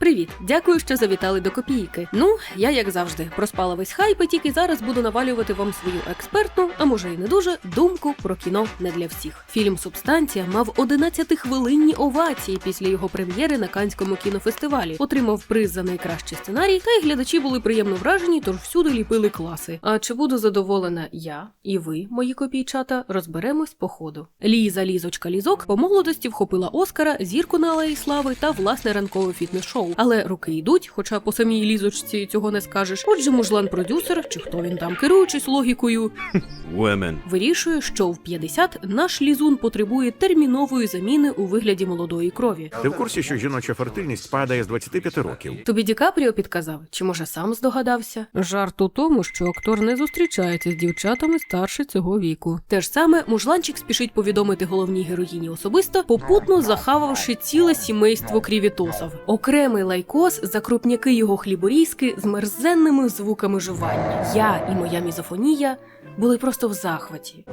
Привіт, дякую, що завітали до копійки. Ну, я як завжди проспала весь хайп, і тільки зараз буду навалювати вам свою експертну, а може і не дуже, думку про кіно не для всіх. Фільм Субстанція мав 11-хвилинні овації після його прем'єри на Канському кінофестивалі, отримав приз за найкращий сценарій, та й глядачі були приємно вражені, тож всюди ліпили класи. А чи буду задоволена я і ви, мої копійчата, розберемось по ходу. Ліза Лізочка Лізок по молодості вхопила Оскара, зірку на алеї слави та власне ранкове фітнес-шоу. Але руки йдуть, хоча по самій лізочці цього не скажеш. Отже, мужлан продюсер, чи хто він там, керуючись логікою, Women. вирішує, що в 50 наш лізун потребує термінової заміни у вигляді молодої крові. Ти в курсі, що жіноча фертильність падає з 25 років? Тобі Ді Капріо підказав, чи може сам здогадався? Жарт у тому, що актор не зустрічається з дівчатами старше цього віку. Те ж саме мужланчик спішить повідомити головній героїні особисто, попутно захававши ціле сімейство крівітосов. Окремий лайкос за крупняки його хліборізки з мерзенними звуками жування. Я і моя мізофонія були просто в захваті.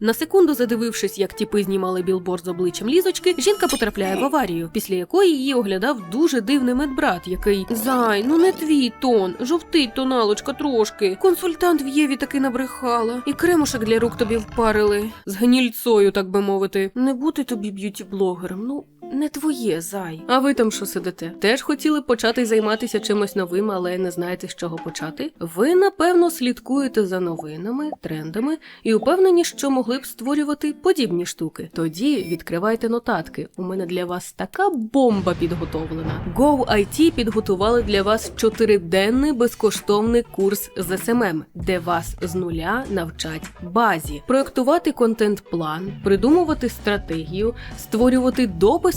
На секунду задивившись, як тіпи знімали білборд з обличчям лізочки, жінка потрапляє в аварію, після якої її оглядав дуже дивний медбрат, який зай, ну не твій тон, жовтить тоналочка трошки. Консультант в Єві таки набрехала, і кремушек для рук тобі впарили з гнільцою, так би мовити. Не бути тобі б'юті-блогером, ну. Не твоє зай. А ви там що сидите? Теж хотіли почати займатися чимось новим, але не знаєте, з чого почати? Ви напевно слідкуєте за новинами, трендами і упевнені, що могли б створювати подібні штуки. Тоді відкривайте нотатки. У мене для вас така бомба підготовлена. GoIT підготували для вас чотириденний безкоштовний курс з SMM, де вас з нуля навчать базі, проектувати контент-план, придумувати стратегію, створювати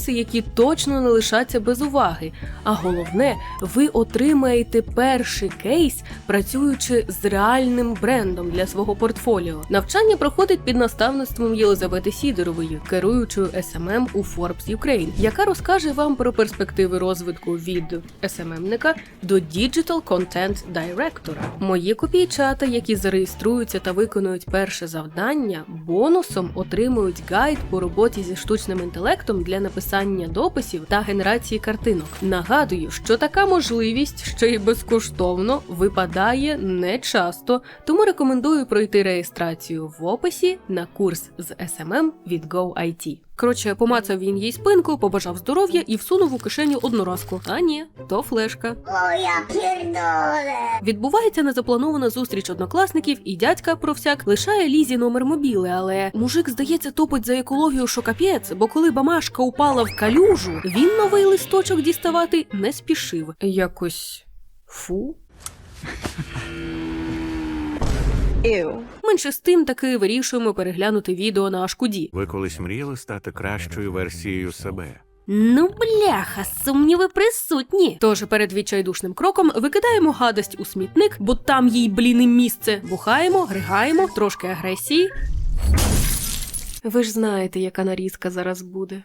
дописи, які точно не лишаться без уваги. А головне, ви отримаєте перший кейс, працюючи з реальним брендом для свого портфоліо. Навчання проходить під наставництвом Єлизавети Сідорової, керуючою SMM у Forbes Ukraine, яка розкаже вам про перспективи розвитку від SMM-ника до Digital Content Director. Мої копійчата, які зареєструються та виконують перше завдання, бонусом отримують гайд по роботі зі штучним інтелектом для написання дописів та генерації картинок. Нагадую, що така можливість ще й безкоштовно випадає не часто, тому рекомендую пройти реєстрацію в описі на курс з SMM від GoIT. Коротше, помацав він їй спинку, побажав здоров'я і всунув у кишеню одноразку. А ні, то флешка. Моя пердоле. Відбувається незапланована зустріч однокласників, і дядька про всяк лишає лізі номер мобіли, але мужик, здається, топить за екологію, що капець, бо коли бамашка упала в калюжу, він новий листочок діставати не спішив. Якось фу. Менше з тим таки вирішуємо переглянути відео на Ашкуді. Ви колись мріяли стати кращою версією себе? Ну, бляха, сумніви присутні. Тож перед відчайдушним кроком викидаємо гадость у смітник, бо там їй блін і місце. Бухаємо, григаємо, трошки агресії. Ви ж знаєте, яка нарізка зараз буде.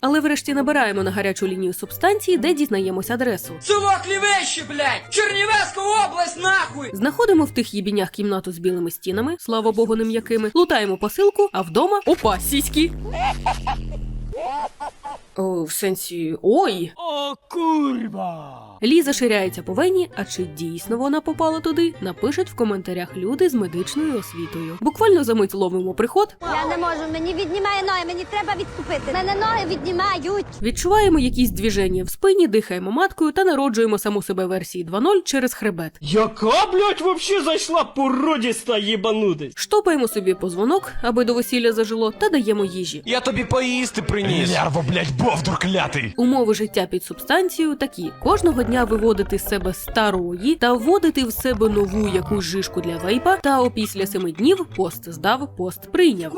Але врешті набираємо на гарячу лінію субстанції, де дізнаємось адресу. Село Клевещи, блядь! Чернівецька область, нахуй! Знаходимо в тих їбінях кімнату з білими стінами, слава богу, не м'якими, лутаємо посилку, а вдома опа, сіськи. О, в сенсі, ой. О, курва! Ліза ширяється по вені, а чи дійсно вона попала туди, напишуть в коментарях люди з медичною освітою. Буквально за мить ловимо приход, Я не можу, мені віднімає ноги, мені треба відступити. Мене ноги віднімають. відчуваємо якісь двіження в спині, дихаємо маткою та народжуємо саму себе версії 2.0 через хребет. Яка, блядь, вообще зайшла породіста єбанутись? Штопаємо собі позвонок, аби до весілля зажило, та даємо їжі. Я тобі поїсти приніс. Лярво, блядь, бовдур клятий. Умови життя під субстанцією такі: кожного дня виводити з себе старої та вводити в себе нову якусь жишку для вейпа, та опісля семи днів пост здав, пост прийняв.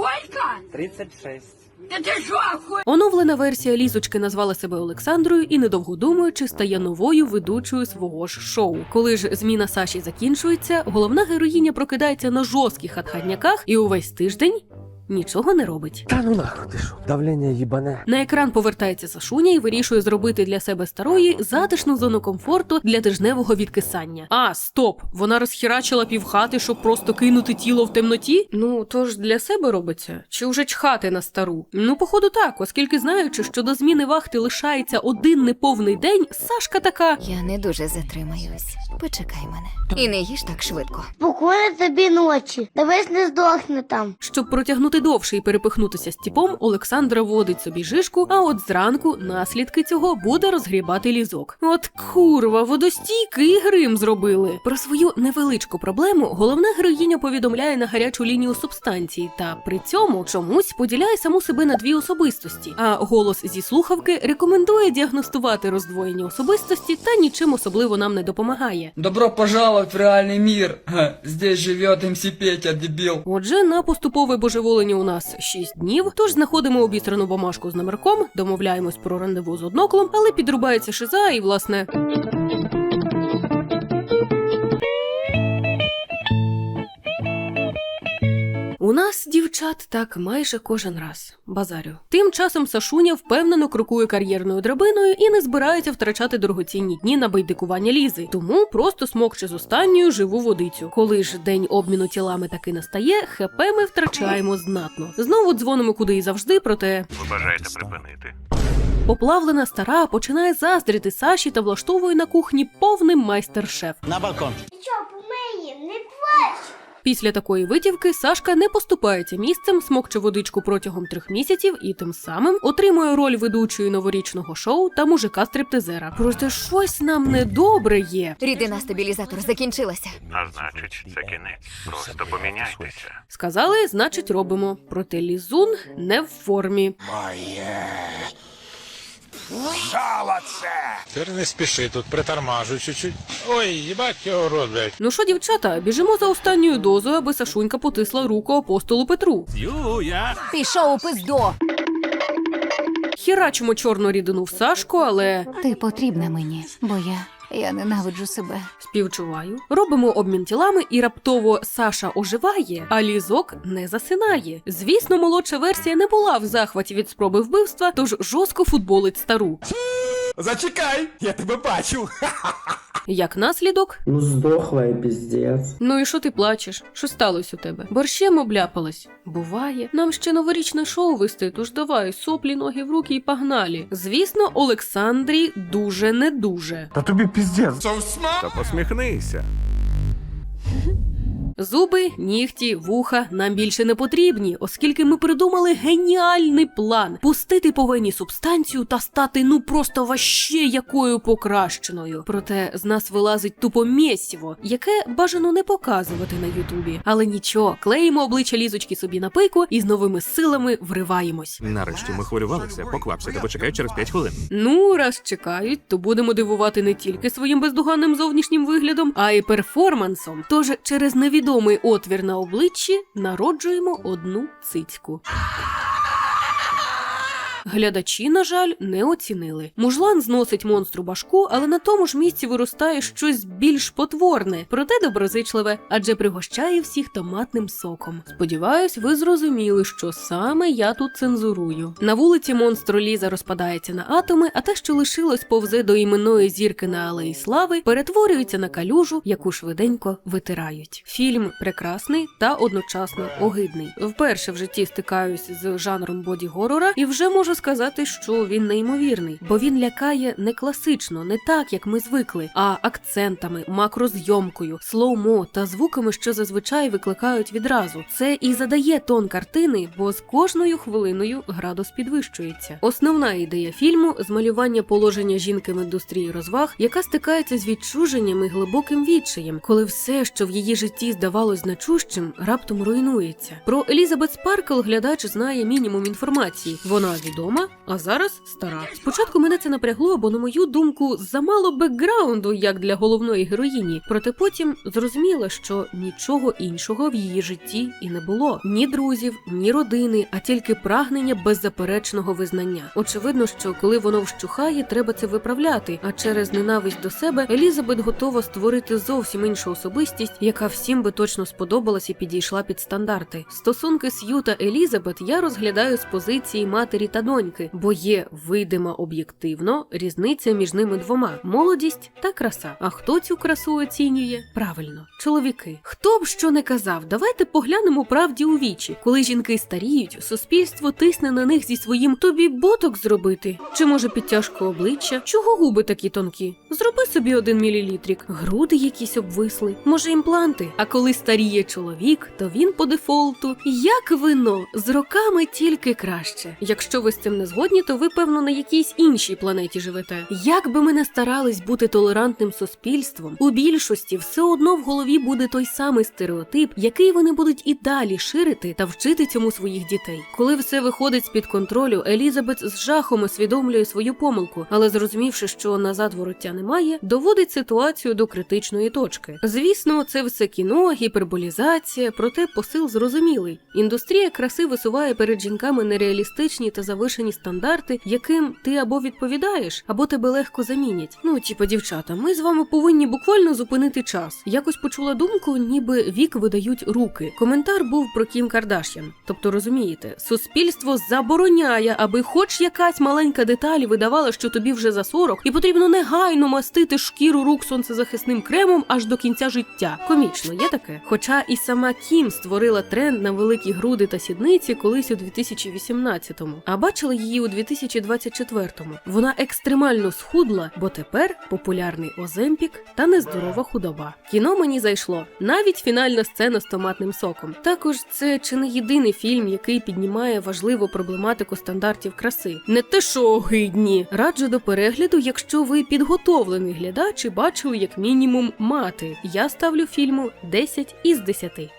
Оновлена версія лізочки назвала себе Олександрою і, недовго думаючи, стає новою ведучою свого ж шоу. Коли ж зміна Саші закінчується, головна героїня прокидається на жорстких отходняках і увесь тиждень нічого не робить. Та ну нахуй ти що, давлення їбане. На екран повертається Сашуня і вирішує зробити для себе старої затишну зону комфорту для тижневого відкисання. А, стоп! Вона розхірачила півхати, щоб просто кинути тіло в темноті? Ну, то ж для себе робиться, чи вже чхати на стару? Ну, походу, так, оскільки знаючи, що до зміни вахти лишається один неповний день, Сашка така. Я не дуже затримаюсь. Почекай мене. І не їж так швидко. Спокійно тобі ночі. Дивись, не здохне там. Щоб протягнути довше і перепихнутися стіпом, Олександра водить собі жишку, а от зранку наслідки цього буде розгрібати лізок. От курва, водостійкий грим зробили. Про свою невеличку проблему головна героїня повідомляє на гарячу лінію субстанції, та при цьому чомусь поділяє саму себе на дві особистості. А голос зі слухавки рекомендує діагностувати роздвоєння особистості та нічим особливо нам не допомагає. Добро пожаловать в реальный мир. Ха, Здесь живет МС Петя, дебил. Отже, на поступове божеволення у нас 6 днів. Тож знаходимо обістрану бумажку з номерком, домовляємось про рандеву з одноклом, але підрубається шиза і власне. У нас дівчат так майже кожен раз. Базарю. Тим часом Сашуня впевнено крокує кар'єрною драбиною і не збирається втрачати дорогоцінні дні на байдикування лізи. Тому просто смокче з останньою живу водицю. Коли ж день обміну тілами таки настає, хп ми втрачаємо знатно. Знову дзвонимо куди і завжди, проте Ви бажаєте припинити? поплавлена стара починає заздрити Саші та влаштовує на кухні повний майстер-шеф. Не плач. Після такої витівки Сашка не поступається місцем, смокче водичку протягом трьох місяців і тим самим отримує роль ведучої новорічного шоу та мужика стриптизера. Проте щось нам недобре є. Рідина стабілізатор закінчилася. А значить, це кінець. Просто поміняйтеся. Сказали, значить, робимо. Проте лізун не в формі. Тепер не спіши, тут притормажу чуть-чуть. Ой, їбать його рот, блядь. Ну що, дівчата, біжимо за останньою дозою, аби Сашунька потисла руку апостолу Петру. Пішов у пиздо. Хірачимо чорну рідину в Сашку, але Ти потрібна мені, бо я. Я ненавиджу себе. співчуваю. Робимо обмін тілами, і раптово Саша оживає, а лізок не засинає. Звісно, молодша версія не була в захваті від спроби вбивства, тож жорстко футболить стару. Зачекай, я тебе бачу. Як наслідок, Ну здохла і піздець. ну і що ти плачеш? Що сталося у тебе? Борщем обляпалась? Буває. Нам ще новорічне шоу вести, тож давай соплі, ноги в руки і погнали. Звісно, Олександрі дуже не дуже. Та тобі піздець. Та посміхнися. Зуби, нігті, вуха нам більше не потрібні, оскільки ми придумали геніальний план пустити по вені субстанцію та стати ну просто ваще якою покращеною. Проте з нас вилазить тупо мєсіво, яке бажано не показувати на Ютубі. Але нічого, клеїмо обличчя лізочки собі на пику і з новими силами вриваємось. Нарешті ми хвилювалися. Поквапся, та почекай через 5 хвилин. Ну, раз чекають, то будемо дивувати не тільки своїм бездоганним зовнішнім виглядом, а й перформансом. Тож через невідомий отвір на обличчі народжуємо одну цицьку. Глядачі, на жаль, не оцінили. Мужлан зносить монстру башку, але на тому ж місці виростає щось більш потворне, проте доброзичливе, адже пригощає всіх томатним соком. Сподіваюсь, ви зрозуміли, що саме я тут цензурую. На вулиці монстр Ліза розпадається на атоми, а те, що лишилось повзе до іменної зірки на алеї слави, перетворюється на калюжу, яку швиденько витирають. Фільм прекрасний та одночасно огидний. Вперше в житті стикаюсь з жанром боді-горора і вже можу сказати, що він неймовірний, бо він лякає не класично, не так, як ми звикли, а акцентами, макрозйомкою, слоумо та звуками, що зазвичай викликають відразу. Це і задає тон картини, бо з кожною хвилиною градус підвищується. Основна ідея фільму змалювання положення жінки в індустрії розваг, яка стикається з відчуженням і глибоким відчаєм, коли все, що в її житті здавалось значущим, раптом руйнується. Про Елізабет Спаркл глядач знає мінімум інформації. Вона відома молодома, а зараз стара. Спочатку мене це напрягло, бо на мою думку замало бекграунду, як для головної героїні. Проте потім зрозуміла, що нічого іншого в її житті і не було: ні друзів, ні родини, а тільки прагнення беззаперечного визнання. Очевидно, що коли воно вщухає, треба це виправляти. А через ненависть до себе Елізабет готова створити зовсім іншу особистість, яка всім би точно сподобалась і підійшла під стандарти. Стосунки Сью та Елізабет я розглядаю з позиції матері та доньки, бо є видима об'єктивно різниця між ними двома молодість та краса. А хто цю красу оцінює? Правильно, чоловіки. Хто б що не казав, давайте поглянемо правді у вічі. Коли жінки старіють, суспільство тисне на них зі своїм тобі боток зробити. Чи може підтяжку обличчя? Чого губи такі тонкі? Зроби собі один мілілітрик, груди якісь обвисли, може імпланти. А коли старіє чоловік, то він по дефолту, як вино, з роками тільки краще. Якщо ви цим не згодні, то ви певно на якійсь іншій планеті живете. Як би ми не старались бути толерантним суспільством, у більшості все одно в голові буде той самий стереотип, який вони будуть і далі ширити та вчити цьому своїх дітей. Коли все виходить з під контролю, Елізабет з жахом усвідомлює свою помилку, але зрозумівши, що назад вороття немає, доводить ситуацію до критичної точки. Звісно, це все кіно, гіперболізація, проте посил зрозумілий. Індустрія краси висуває перед жінками нереалістичні та завишені стандарти, яким ти або відповідаєш, або тебе легко замінять. Ну, типу, дівчата, ми з вами повинні буквально зупинити час. Якось почула думку, ніби вік видають руки. Коментар був про Кім Кардашян. Тобто, розумієте, суспільство забороняє, аби хоч якась маленька деталь видавала, що тобі вже за 40, і потрібно негайно мастити шкіру рук сонцезахисним кремом аж до кінця життя. Комічно, є таке. Хоча і сама Кім створила тренд на великі груди та сідниці колись у 2018-му, а бачила її у 2024-му. Вона екстремально схудла, бо тепер популярний Оземпік та нездорова худоба. Кіно мені зайшло, навіть фінальна сцена з томатним соком. Також це чи не єдиний фільм, який піднімає важливу проблематику стандартів краси. Не те, що огидні. Раджу до перегляду, якщо ви підготовлений глядач і бачили як мінімум мати. Я ставлю фільму 10 із 10.